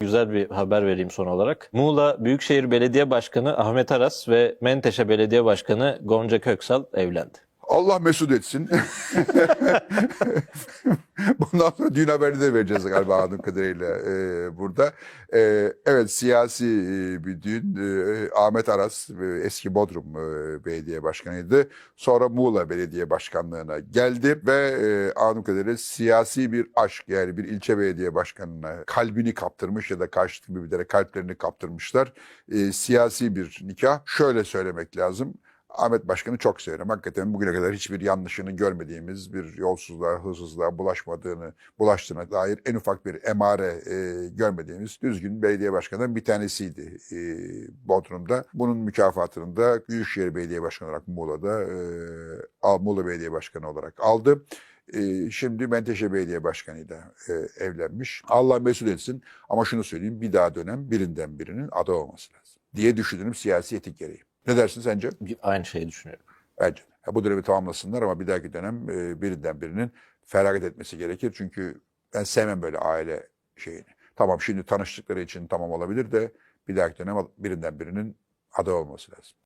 Güzel bir haber vereyim son olarak. Muğla Büyükşehir Belediye Başkanı Ahmet Aras ve Menteşe Belediye Başkanı Gonca Köksal evlendi. Allah mesut etsin. Bundan sonra düğün haberini de vereceğiz galiba anladığım kadarıyla e, burada. E, evet siyasi e, bir düğün. E, Ahmet Aras e, eski Bodrum e, Belediye Başkanıydı. Sonra Muğla Belediye Başkanlığına geldi ve e, anladığım kadarıyla siyasi bir aşk yani bir ilçe belediye başkanına kalbini kaptırmış ya da karşıtı birbirlerine kalplerini kaptırmışlar. E, siyasi bir nikah. Şöyle söylemek lazım. Ahmet Başkan'ı çok severim. Hakikaten bugüne kadar hiçbir yanlışını görmediğimiz bir yolsuzluğa, hırsızlığa bulaşmadığını, bulaştığına dair en ufak bir emare e, görmediğimiz düzgün belediye başkanından bir tanesiydi e, Bodrum'da. Bunun mükafatını da Büyükşehir Belediye Başkanı olarak Muğla'da, e, Muğla Belediye Başkanı olarak aldı. E, şimdi Menteşe Belediye Başkanı'yla e, evlenmiş. Allah mesut etsin ama şunu söyleyeyim bir daha dönem birinden birinin aday olması lazım diye düşünürüm siyasi etik gereği. Ne dersin sence? Aynı şeyi düşünüyorum. Bence. Ya bu dönemi tamamlasınlar ama bir dahaki dönem e, birinden birinin feragat etmesi gerekir. Çünkü ben sevmem böyle aile şeyini. Tamam şimdi tanıştıkları için tamam olabilir de bir dahaki dönem birinden birinin aday olması lazım.